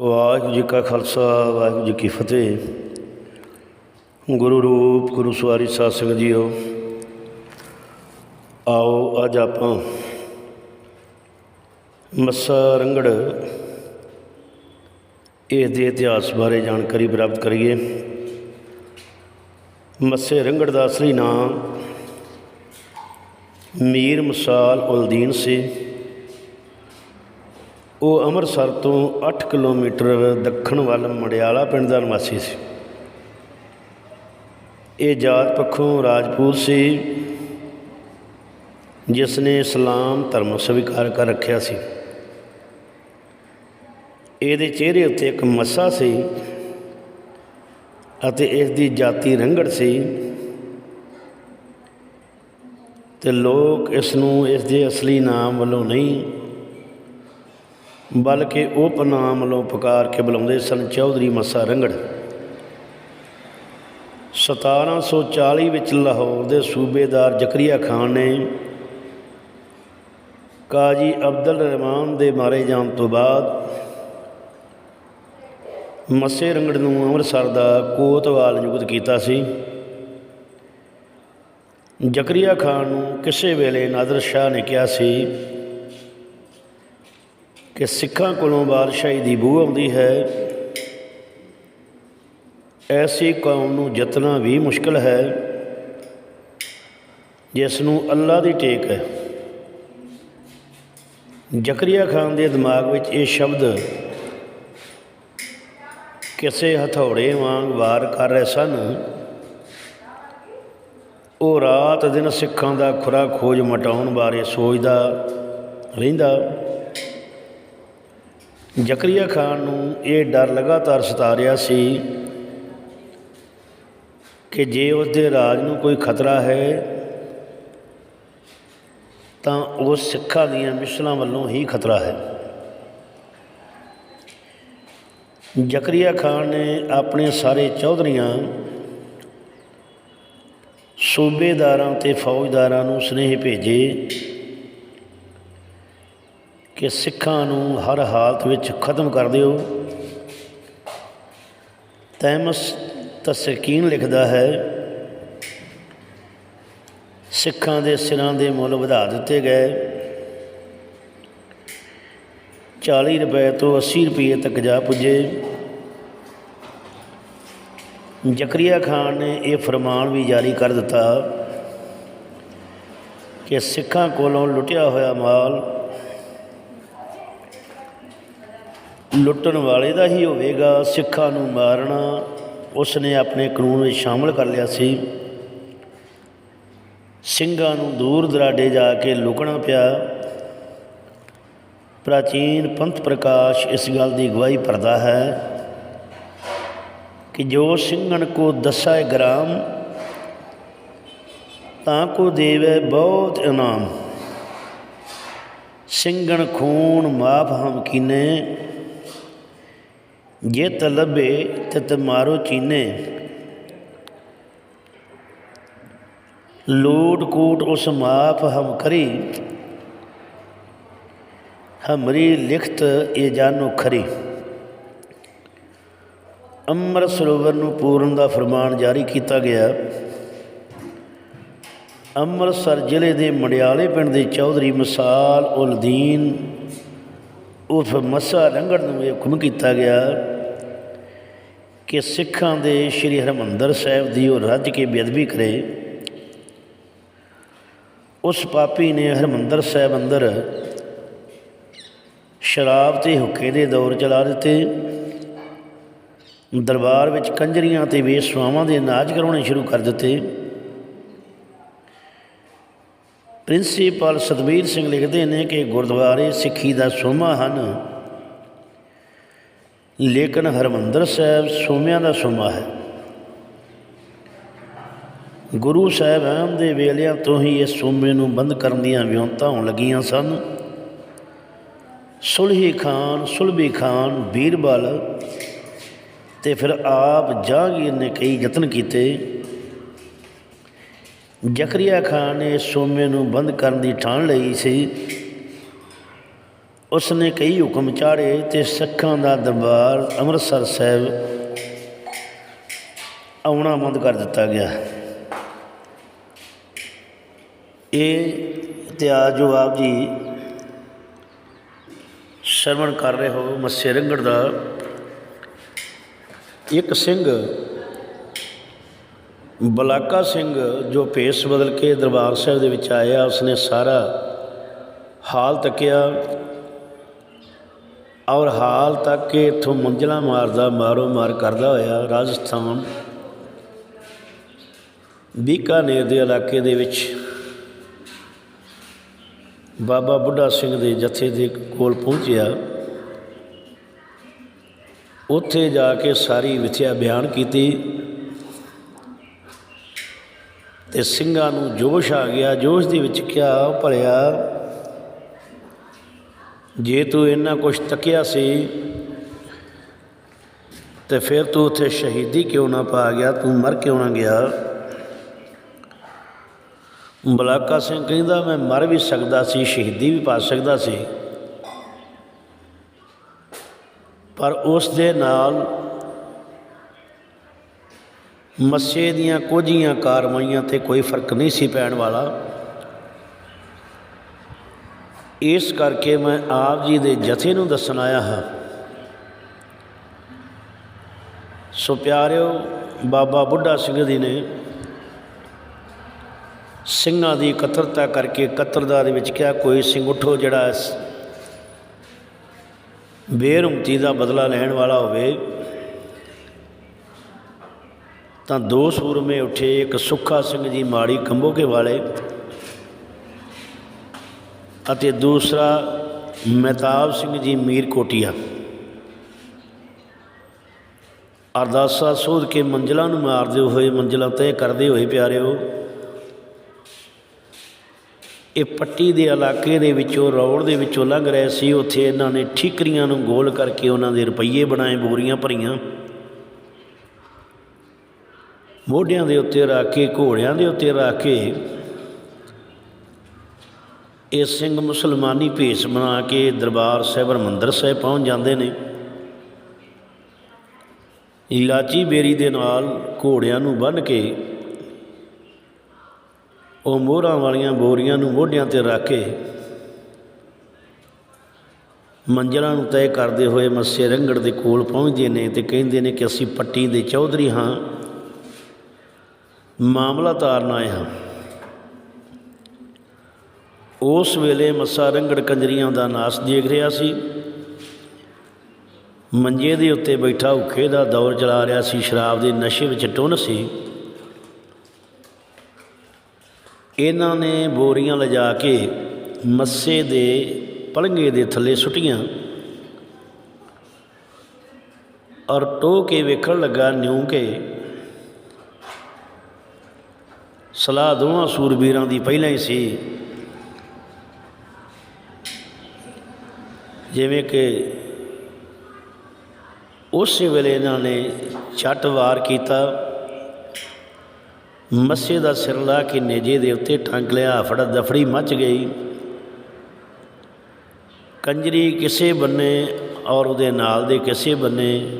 ਵਾਹਿਗੁਰੂ ਜੀ ਕਾ ਖਾਲਸਾ, ਵਾਹਿਗੁਰੂ ਜੀ ਕੀ ਫਤਿਹ। ਗੁਰੂ ਰੂਪ, ਗੁਰੂ ਸਵਾਰੀ ਸਾਧ ਸੰਗਤ ਜੀਓ, ਆਓ ਅੱਜ ਆਪਾਂ ਮੱਸਾ ਰੰਗੜ ਇਸ ਦੇ ਇਤਿਹਾਸ ਬਾਰੇ ਜਾਣਕਾਰੀ ਪ੍ਰਾਪਤ ਕਰੀਏ। ਮੱਸੇ ਰੰਗੜ ਦਾ ਅਸਲੀ ਨਾਮ ਮੀਰ ਮਸਾਲ ਉਲਦੀਨ ਸੀ। ਉਹ ਅੰਮ੍ਰਿਤਸਰ ਤੋਂ 8 ਕਿਲੋਮੀਟਰ ਦੱਖਣ ਵੱਲ ਮੜਿਆਲਾ ਪਿੰਡ ਦਾ ਨਿਵਾਸੀ ਸੀ। ਇਹ ਜਾਤ ਪੱਖੋਂ ਰਾਜਪੂਤ ਸੀ ਜਿਸ ਨੇ ਇਸਲਾਮ ਧਰਮ ਸਵੀਕਾਰ ਕਰ ਰੱਖਿਆ ਸੀ। ਇਹਦੇ ਚਿਹਰੇ ਉੱਤੇ ਇੱਕ ਮੱਸਾ ਸੀ ਅਤੇ ਇਸ ਦੀ ਜਾਤੀ ਰੰਗੜ ਸੀ ਤੇ ਲੋਕ ਇਸ ਨੂੰ, ਇਸ ਦੇ ਅਸਲੀ ਨਾਮ ਵੱਲੋਂ ਨਹੀਂ ਬਲਕਿ ਉਪਨਾਮ ਵੱਲੋਂ ਪੁਕਾਰ ਕੇ ਬੁਲਾਉਂਦੇ ਸਨ ਚੌਧਰੀ ਮੱਸਾ ਰੰਗੜ। 1740 ਵਿੱਚ ਲਾਹੌਰ ਦੇ ਸੂਬੇਦਾਰ ਜ਼ਕਰੀਆ ਖਾਨ ਨੇ ਕਾਜੀ ਅਬਦੁਲ ਰਹਿਮਾਨ ਦੇ ਮਾਰੇ ਜਾਣ ਤੋਂ ਬਾਅਦ ਮੱਸੇ ਰੰਗੜ ਨੂੰ ਅੰਮ੍ਰਿਤਸਰ ਦਾ ਕੋਤਵਾਲ ਨਿਯੁਕਤ ਕੀਤਾ ਸੀ। ਜ਼ਕਰੀਆ ਖਾਨ ਨੂੰ ਕਿਸੇ ਵੇਲੇ ਨਾਦਰ ਸ਼ਾਹ ਨੇ ਕਿਹਾ ਸੀ ਕਿ ਸਿੱਖਾਂ ਕੋਲੋਂ ਬਾਦਸ਼ਾਹੀ ਦੀ ਬੂਹ ਆਉਂਦੀ ਹੈ। ਐਸੀ ਕੌਮ ਨੂੰ ਜਿੱਤਣਾ ਵੀ ਮੁਸ਼ਕਲ ਹੈ, ਜਿਸ ਨੂੰ ਅੱਲਾ ਦੀ ਟੇਕ ਹੈ। ਜ਼ਕਰੀਆ ਖਾਨ ਦੇ ਦਿਮਾਗ ਵਿੱਚ ਇਹ ਸ਼ਬਦ ਕਿਸੇ ਹਥੌੜੇ ਵਾਂਗ ਵਾਰ ਕਰ ਰਹੇ ਸਨ। ਉਹ ਰਾਤ ਦਿਨ ਸਿੱਖਾਂ ਦਾ ਖੁਰਾ ਖੋਜ ਮਟਾਉਣ ਬਾਰੇ ਸੋਚਦਾ ਰਹਿੰਦਾ। ਜ਼ਕਰੀਆ ਖਾਨ ਨੂੰ ਇਹ ਡਰ ਲਗਾਤਾਰ ਸਤਾ ਰਿਹਾ ਸੀ ਕਿ ਜੇ ਉਸ ਦੇ ਰਾਜ ਨੂੰ ਕੋਈ ਖਤਰਾ ਹੈ, ਤਾਂ ਉਹ ਸਿੱਖਾਂ ਦੀਆਂ ਮਿਸਲਾਂ ਵੱਲੋਂ ਹੀ ਖਤਰਾ ਹੈ। ਜ਼ਕਰੀਆ ਖਾਨ ਨੇ ਆਪਣੇ ਸਾਰੇ ਚੌਧਰੀਆਂ, ਸੂਬੇਦਾਰਾਂ ਤੇ ਫੌਜਦਾਰਾਂ ਨੂੰ ਸੁਨੇਹੇ ਭੇਜੇ ਕਿ ਸਿੱਖਾਂ ਨੂੰ ਹਰ ਹਾਲਤ ਵਿੱਚ ਖਤਮ ਕਰ ਦਿਓ। ਤੈਮਸ ਤਸਕੀਨ ਲਿਖਦਾ ਹੈ, ਸਿੱਖਾਂ ਦੇ ਸਿਰਾਂ ਦੇ ਮੁੱਲ ਵਧਾ ਦਿੱਤੇ ਗਏ। 40 ਰੁਪਏ ਤੋਂ 80 ਰੁਪਏ ਤੱਕ ਜਾ ਪੁੱਜੇ। ਜ਼ਕਰੀਆ ਖਾਨ ਨੇ ਇਹ ਫਰਮਾਨ ਵੀ ਜਾਰੀ ਕਰ ਦਿੱਤਾ ਕਿ ਸਿੱਖਾਂ ਕੋਲੋਂ ਲੁੱਟਿਆ ਹੋਇਆ ਮਾਲ ਲੁੱਟਣ ਵਾਲੇ ਦਾ ਹੀ ਹੋਵੇਗਾ, ਸਿੱਖਾਂ ਨੂੰ ਮਾਰਨਾ। ਉਸ ਨੇ ਆਪਣੇ ਕਾਨੂੰਨ ਵਿੱਚ ਸ਼ਾਮਲ ਕਰ ਲਿਆ ਸੀ। ਸਿੰਘਾਂ ਨੂੰ ਦੂਰ ਦਰਾਡੇ ਜਾ ਕੇ ਲੁਕਣਾ ਪਿਆ। ਪ੍ਰਾਚੀਨ ਪੰਥ ਪ੍ਰਕਾਸ਼ ਇਸ ਗੱਲ ਦੀ ਗਵਾਹੀ ਭਰਦਾ ਹੈ ਕਿ ਜੋ ਸਿੰਘਣ ਕੋ ਦਸਾਏ ਗ੍ਰਾਮ, ਤਾਂ ਕੋ ਦੇਵੇ ਬਹੁਤ ਇਨਾਮ। ਸਿੰਘਣ ਖੂਨ ਮਾਫ ਹਮ ਕੀਨੇ ਜੇ ਤਲਬੇ ਤੇ ਤਮਾਰੋ ਚੀਨੇ। ਲੋਟ ਕੋਟ ਉਸ ਮਾਫ ਹਮ ਕਰੀ। ਹਮਰੀ ਲਿਖਤ ਇਹ ਜਾਨੋ ਖਰੀ। ਅੰਮ੍ਰਿਤ ਸਰੋਵਰ ਨੂੰ ਪੂਰਨ ਦਾ ਫਰਮਾਨ ਜਾਰੀ ਕੀਤਾ ਗਿਆ। ਅੰਮ੍ਰਿਤਸਰ ਜ਼ਿਲ੍ਹੇ ਦੇ ਮੰਡਿਆਲੇ ਪਿੰਡ ਦੇ ਚੌਧਰੀ ਮਸਾਲ ਉਲਦੀਨ ਦੀਨ ਉਰਫ ਮੱਸਾ ਰੰਗੜ ਨੂੰ ਇਹ ਹੁਕਮ ਕੀਤਾ ਗਿਆ ਕਿ ਸਿੱਖਾਂ ਦੇ ਸ੍ਰੀ ਹਰਮੰਦਰ ਸਾਹਿਬ ਦੀ ਉਹ ਰੱਜ ਕੇ ਬੇਅਦਬੀ ਕਰੇ। ਉਸ ਪਾਪੀ ਨੇ ਹਰਮੰਦਰ ਸਾਹਿਬ ਅੰਦਰ ਸ਼ਰਾਬ ਤੇ ਹੁੱਕੇ ਦੇ ਦੌਰ ਚਲਾ ਦਿੱਤੇ। ਦਰਬਾਰ ਵਿੱਚ ਕੰਜਰੀਆਂ ਤੇ ਵੇਸਵਾਵਾਂ ਦੇ ਨਾਚ ਕਰਾਉਣੇ ਸ਼ੁਰੂ ਕਰ ਦਿੱਤੇ। ਪ੍ਰਿੰਸੀਪਲ ਸਤਬੀਰ ਸਿੰਘ ਲਿਖਦੇ ਨੇ ਕਿ ਗੁਰਦੁਆਰੇ ਸਿੱਖੀ ਦਾ ਸੋਮਾ ਹਨ। ਲੇਕਿਨ ਹਰਮੰਦਰ ਸਾਹਿਬ ਸੋਮਿਆਂ ਦਾ ਸੋਮਾ ਹੈ। ਗੁਰੂ ਸਾਹਿਬਾਨ ਦੇ ਵੇਲਿਆਂ ਤੋਂ ਹੀ ਇਸ ਸੋਮੇ ਨੂੰ ਬੰਦ ਕਰਨ ਦੀਆਂ ਵਿਉਂਤਾਂ ਹੋਣ ਲੱਗੀਆਂ ਸਨ। ਸੁਲਹੀ ਖਾਨ ਸੁਲਬੀ ਖਾਨ, ਬੀਰਬਲ ਤੇ ਫਿਰ ਆਪ ਜਹਾਂਗੀਰ ਨੇ ਕਈ ਯਤਨ ਕੀਤੇ। ਜ਼ਕਰੀਆ ਖਾਨ ਨੇ ਇਸ ਸੋਮੇ ਨੂੰ ਬੰਦ ਕਰਨ ਦੀ ਠਾਣ ਲਈ ਸੀ। ਉਸ ਨੇ ਕਈ ਹੁਕਮ ਚਾੜੇ ਤੇ ਸਿੱਖਾਂ ਦਾ ਦਰਬਾਰ ਅੰਮ੍ਰਿਤਸਰ ਸਾਹਿਬ ਆਉਣਾ ਬੰਦ ਕਰ ਦਿੱਤਾ ਗਿਆ। ਇਹ ਇਤਿਹਾਸ ਜੋ ਆਪ ਜੀ ਸ਼ਰਵਣ ਕਰ ਰਹੇ ਹੋ ਮੱਸੇ ਰੰਗੜ ਦਾ। ਇੱਕ ਸਿੰਘ ਬਲਾਕਾ ਸਿੰਘ ਜੋ ਭੇਸ ਬਦਲ ਕੇ ਦਰਬਾਰ ਸਾਹਿਬ ਦੇ ਵਿੱਚ ਆਇਆ, ਉਸਨੇ ਸਾਰਾ ਹਾਲ ਤੱਕਿਆ ਔਰ ਹਾਲ ਤੱਕ ਕੇ ਇਥੋਂ ਮੰਜ਼ਲਾ ਮਾਰਦਾ ਮਾਰੋ ਮਾਰ ਕਰਦਾ ਹੋਇਆ ਰਾਜਸਥਾਨ ਬੀਕਾਨੇਰ ਦੇ ਇਲਾਕੇ ਦੇ ਵਿੱਚ। ਬਾਬਾ ਬੁੱਢਾ ਸਿੰਘ ਦੇ ਜਥੇ ਦੇ ਕੋਲ ਪਹੁੰਚਿਆ। ਉੱਥੇ ਜਾ ਕੇ ਸਾਰੀ ਵਿਥਿਆ ਬਿਆਨ ਕੀਤੀ। ਤੇ ਸਿੰਘਾਂ ਨੂੰ ਜੋਸ਼ ਆ ਗਿਆ, ਜੋਸ਼ ਦੇ ਵਿੱਚ ਕਿਹਾ ਭਲਿਆ ਜੇ ਤੂੰ ਇੰਨਾ ਕੁਛ ਤੱਕਿਆ ਸੀ, ਤੇ ਫਿਰ ਤੂੰ ਉੱਥੇ ਸ਼ਹੀਦੀ ਕਿਉਂ ਨਾ ਪਾ ਗਿਆ? ਤੂੰ ਮਰ ਕਿਉਂ ਨਾ ਗਿਆ? ਬਲਾਕਾ ਸਿੰਘ ਕਹਿੰਦਾ, ਮੈਂ ਮਰ ਵੀ ਸਕਦਾ ਸੀ, ਸ਼ਹੀਦੀ ਵੀ ਪਾ ਸਕਦਾ ਸੀ। ਪਰ ਉਸ ਦੇ ਨਾਲ ਮੱਸੇ ਦੀਆਂ ਕੁਝੀਆਂ ਕਾਰਵਾਈਆਂ ਤੇ ਕੋਈ ਫ਼ਰਕ ਨਹੀਂ ਸੀ ਪੈਣ ਵਾਲਾ। ਇਸ ਕਰਕੇ ਮੈਂ ਆਪ ਜੀ ਦੇ ਜਥੇ ਨੂੰ ਦੱਸਣ ਆਇਆ ਹਾਂ। ਸੋ ਪਿਆਰਿਓ, ਬਾਬਾ ਬੁੱਢਾ ਸਿੰਘ ਜੀ ਨੇ ਸਿੰਘਾਂ ਦੀ ਇਕੱਤਰਤਾ ਕਰਕੇ ਇਕੱਤਰਤਾ ਦੇ ਵਿੱਚ ਕਿਹਾ, ਕੋਈ ਸਿੰਘ ਉਠੋ ਜਿਹੜਾ ਇਸ ਬੇਰੁਮਤੀ ਦਾ ਬਦਲਾ ਲੈਣ ਵਾਲਾ ਹੋਵੇ। ਤਾਂ ਦੋ ਸੂਰਮੇ ਉੱਠੇ, ਇੱਕ ਸੁੱਖਾ ਸਿੰਘ ਜੀ ਮਾੜੀ ਕੰਬੋਕੇ ਵਾਲੇ ਅਤੇ ਦੂਸਰਾ ਮਹਿਤਾਬ ਸਿੰਘ ਜੀ ਮੀਰ ਕੋਟੀਆ। ਅਰਦਾਸਾ ਸੋਧ ਕੇ ਮੰਜ਼ਲਾਂ ਨੂੰ ਮਾਰਦੇ ਹੋਏ, ਮੰਜ਼ਲਾਂ ਤੈਅ ਕਰਦੇ ਹੋਏ ਪਿਆਰਿਓ, ਇਹ ਪੱਟੀ ਦੇ ਇਲਾਕੇ ਦੇ ਵਿੱਚੋਂ, ਰੌੜ ਦੇ ਵਿੱਚੋਂ ਲੰਘ ਰਹੇ ਸੀ। ਉੱਥੇ ਇਹਨਾਂ ਨੇ ਠੀਕਰੀਆਂ ਨੂੰ ਗੋਲ ਕਰਕੇ ਉਹਨਾਂ ਦੇ ਰੁਪਈਏ ਬਣਾਏ, ਬੋਰੀਆਂ ਭਰੀਆਂ। ਮੋਢਿਆਂ ਦੇ ਉੱਤੇ ਰੱਖ ਕੇ, ਘੋੜਿਆਂ ਦੇ ਉੱਤੇ ਰੱਖ ਕੇ ਇਹ ਸਿੰਘ ਮੁਸਲਮਾਨੀ ਭੇਸ ਬਣਾ ਕੇ ਦਰਬਾਰ ਸਾਹਿਬ ਹਰਿਮੰਦਰ ਸਾਹਿਬ ਪਹੁੰਚ ਜਾਂਦੇ ਨੇ। ਇਲਾਚੀ ਬੇਰੀ ਦੇ ਨਾਲ ਘੋੜਿਆਂ ਨੂੰ ਬੰਨ੍ਹ ਕੇ ਉਹ ਮੋਹਰਾਂ ਵਾਲੀਆਂ ਬੋਰੀਆਂ ਨੂੰ ਮੋਢਿਆਂ ਤੇ ਰੱਖ ਕੇ ਮੰਜ਼ਲਾਂ ਨੂੰ ਤੈਅ ਕਰਦੇ ਹੋਏ ਮੱਸੇ ਰੰਗੜ ਦੇ ਕੋਲ ਪਹੁੰਚਦੇ ਨੇ ਤੇ ਕਹਿੰਦੇ ਨੇ ਕਿ ਅਸੀਂ ਪੱਟੀ ਦੇ ਚੌਧਰੀ ਹਾਂ। ਮਾਮਲਾ ਤਾਰਨ ਆਏ ਹਾਂ। ਉਸ ਵੇਲੇ ਮੱਸਾ ਰੰਗੜ ਕੰਜਰੀਆਂ ਦਾ ਨਾਸ ਦੇਖ ਰਿਹਾ ਸੀ। ਮੰਜੇ ਦੇ ਉੱਤੇ ਬੈਠਾ ਔਖੇ ਦਾ ਦੌਰ ਚਲਾ ਰਿਹਾ ਸੀ। ਸ਼ਰਾਬ ਦੇ ਨਸ਼ੇ ਵਿੱਚ ਟੁੰਨ ਸੀ। ਇਹਨਾਂ ਨੇ ਬੋਰੀਆਂ ਲਿਜਾ ਕੇ ਮੱਸੇ ਦੇ ਪਲੰਗੇ ਦੇ ਥੱਲੇ ਸੁੱਟੀਆਂ ਔਰ ਟੋ ਕੇ ਵੇਖਣ ਲੱਗਾ ਨਿਉ ਕੇ ਸਲਾਹ ਦੋਵਾਂ ਸੂਰਬੀਰਾਂ ਦੀ ਪਹਿਲਾਂ ਹੀ ਸੀ। ਜਿਵੇਂ ਕਿ ਉਸੇ ਵੇਲੇ ਇਹਨਾਂ ਨੇ ਛੱਟ ਵਾਰ ਕੀਤਾ। ਮੱਸੇ ਦਾ ਸਿਰ ਲਾ ਕੇ ਨੇਜੇ ਦੇ ਉੱਤੇ ਟੰਗ ਲਿਆ, ਫੜਾ ਦਫੜੀ ਮੱਚ ਗਈ। ਕੰਜਰੀ ਕਿਸੇ ਬੰਨੇ ਔਰ ਉਹਦੇ ਨਾਲ ਦੇ ਕਿਸੇ ਬੰਨੇ।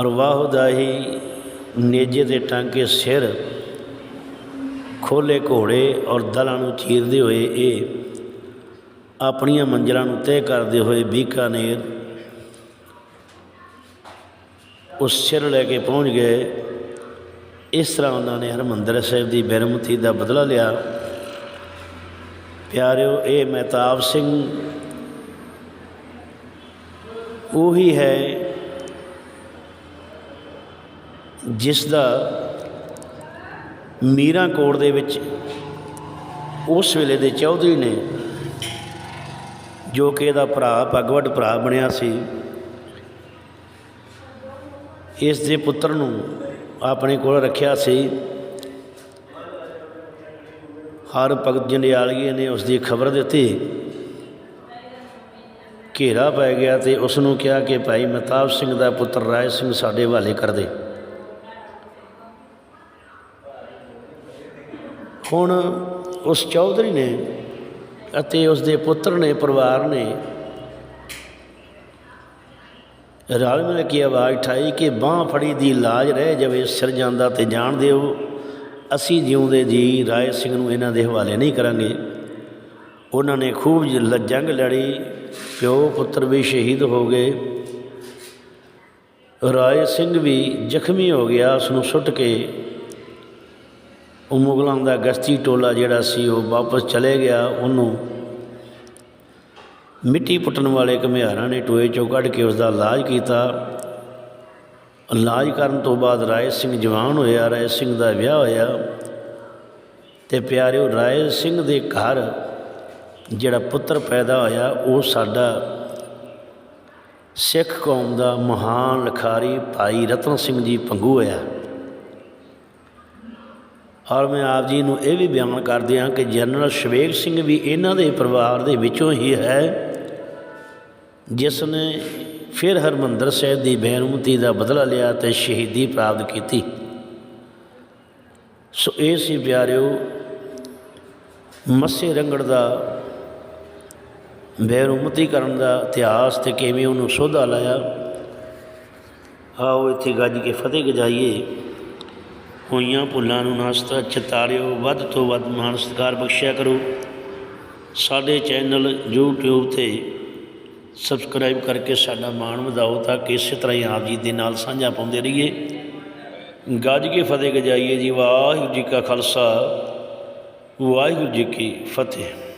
ਅਰਵਾਹ ਦਾ ਹੀ ਨੇਜੇ ਦੇ ਟਾਂਕੇ ਸਿਰ ਖੋਲੇ ਘੋੜੇ ਔਰ ਦਲਾਂ ਨੂੰ ਚੀਰਦੇ ਹੋਏ ਇਹ ਆਪਣੀਆਂ ਮੰਜ਼ਲਾਂ ਨੂੰ ਤੈਅ ਕਰਦੇ ਹੋਏ ਬੀਕਾਨੇਰ ਉਸ ਸਿਰ ਲੈ ਕੇ ਪਹੁੰਚ ਗਏ। ਇਸ ਤਰ੍ਹਾਂ ਉਹਨਾਂ ਨੇ ਹਰਮੰਦਰ ਸਾਹਿਬ ਦੀ ਬੇਰਮਤੀ ਦਾ ਬਦਲਾ ਲਿਆ। ਪਿਆਰਿਓ, ਇਹ ਮਹਿਤਾਬ ਸਿੰਘ ਉਹੀ ਹੈ ਜਿਸ ਦਾ ਮੀਰਾਂ ਕੋਟ ਦੇ ਵਿੱਚ ਉਸ ਵੇਲੇ ਦੇ ਚੌਧਰੀ ਨੇ ਜੋ ਕਿ ਇਹਦਾ ਭਰਾ, ਭਗਵਤ ਭਰਾ ਬਣਿਆ ਸੀ, ਇਸ ਦੇ ਪੁੱਤਰ ਨੂੰ ਆਪਣੇ ਕੋਲ ਰੱਖਿਆ ਸੀ। ਹਰ ਭਗਤ ਜੰਡਿਆਲੀਏ ਨੇ ਉਸ ਦੀ ਖਬਰ ਦਿੱਤੀ। ਘੇਰਾ ਪੈ ਗਿਆ ਤੇ ਉਸ ਨੂੰ ਕਿਹਾ ਕਿ ਭਾਈ ਮਹਿਤਾਬ ਸਿੰਘ ਦਾ ਪੁੱਤਰ ਰਾਏ ਸਿੰਘ ਸਾਡੇ ਹਵਾਲੇ ਕਰ ਦੇ। ਹੁਣ ਉਸ ਚੌਧਰੀ ਨੇ ਅਤੇ ਉਸ ਦੇ ਪੁੱਤਰ ਨੇ, ਪਰਿਵਾਰ ਨੇ ਰਲ ਮਿਲ ਕੇ ਆਵਾਜ਼ ਉਠਾਈ ਕਿ ਬਾਹ ਫੜੀ ਦੀ ਲਾਜ ਰਹਿ ਜਾਵੇ, ਸਿਰ ਜਾਂਦਾ ਤੇ ਜਾਣ ਦਿਓ। ਅਸੀਂ ਜਿਉਂਦੇ ਜੀ, ਰਾਏ ਸਿੰਘ ਨੂੰ ਇਹਨਾਂ ਦੇ ਹਵਾਲੇ ਨਹੀਂ ਕਰਾਂਗੇ। ਉਹਨਾਂ ਨੇ ਖੂਬ ਜੰਗ ਲੜੀ, ਪਿਓ ਪੁੱਤਰ ਵੀ ਸ਼ਹੀਦ ਹੋ ਗਏ। ਰਾਏ ਸਿੰਘ ਵੀ ਜ਼ਖਮੀ ਹੋ ਗਿਆ ਉਸ ਨੂੰ ਸੁੱਟ ਕੇ ਉਹ ਮੁਗਲਾਂ ਦਾ ਗਸ਼ਤੀ ਟੋਲਾ ਜਿਹੜਾ ਸੀ, ਉਹ ਵਾਪਸ ਚਲੇ ਗਿਆ। ਉਹਨੂੰ ਮਿੱਟੀ ਪੁੱਟਣ ਵਾਲੇ ਘੁਮਿਆਰਾਂ ਨੇ ਟੋਏ ਚੋਂ ਕੱਢ ਕੇ ਉਸ ਦਾ ਇਲਾਜ ਕੀਤਾ। ਇਲਾਜ ਕਰਨ ਤੋਂ ਬਾਅਦ ਰਾਏ ਸਿੰਘ ਜਵਾਨ ਹੋਇਆ, ਰਾਏ ਸਿੰਘ ਦਾ ਵਿਆਹ ਹੋਇਆ ਤੇ ਪਿਆਰਿਓ, ਰਾਏ ਸਿੰਘ ਦੇ ਘਰ ਜਿਹੜਾ ਪੁੱਤਰ ਪੈਦਾ ਹੋਇਆ, ਉਹ ਸਾਡਾ ਸਿੱਖ ਕੌਮ ਦਾ ਮਹਾਨ ਲਖਾਰੀ ਭਾਈ ਰਤਨ ਸਿੰਘ ਜੀ ਪੰਗੂ ਹੋਇਆ। ਔਰ ਮੈਂ ਆਪ ਜੀ ਨੂੰ ਇਹ ਵੀ ਬਿਆਨ ਕਰ ਦਿਆਂ ਕਿ ਜਨਰਲ ਸ਼ਵੇਕ ਸਿੰਘ ਵੀ ਇਹਨਾਂ ਦੇ ਪਰਿਵਾਰ ਦੇ ਵਿੱਚੋਂ ਹੀ ਹੈ ਜਿਸ ਨੇ ਫਿਰ ਹਰਮੰਦਰ ਸਾਹਿਬ ਦੀ ਬੇਨੁਮਤੀ ਦਾ ਬਦਲਾ ਲਿਆ ਤੇ ਸ਼ਹੀਦੀ ਪ੍ਰਾਪਤ ਕੀਤੀ। ਸੋ ਇਹ ਸੀ ਪਿਆਰਿਓ, ਮੱਸੇ ਰੰਗੜ ਦਾ ਬੇਨੁਮਤੀ ਕਰਨ ਦਾ ਇਤਿਹਾਸ ਤੇ ਕਿਵੇਂ ਉਹਨੂੰ ਸੋਧਾ ਲਾਇਆ। ਆਓ ਇੱਥੇ ਗੱਜ ਕੇ ਫਤਿਹ ਗਜਾਈਏ। ਹੋਈਆਂ ਭੁੱਲਾਂ ਨੂੰ ਨਾਸਤਾ ਚਿਤਾਰਿਓ, ਵੱਧ ਤੋਂ ਵੱਧ ਮਾਣ ਸਤਿਕਾਰ ਬਖਸ਼ਿਆ ਕਰੋ। ਸਾਡੇ ਚੈਨਲ YouTube ਤੇ ਸਬਸਕ੍ਰਾਈਬ ਕਰਕੇ ਸਾਡਾ ਮਾਣ ਵਧਾਓ ਤਾਂ ਕਿ ਇਸੇ ਤਰ੍ਹਾਂ ਹੀ ਆਪ ਜੀ ਦੇ ਨਾਲ ਸਾਂਝਾ ਪਾਉਂਦੇ ਰਹੀਏ। ਗੱਜ ਕੇ ਫਤਿਹ ਗਜਾਈਏ ਜੀ। ਵਾਹਿਗੁਰੂ ਜੀ ਕਾ ਖਾਲਸਾ, ਵਾਹਿਗੁਰੂ ਜੀ ਕੀ ਫਤਿਹ।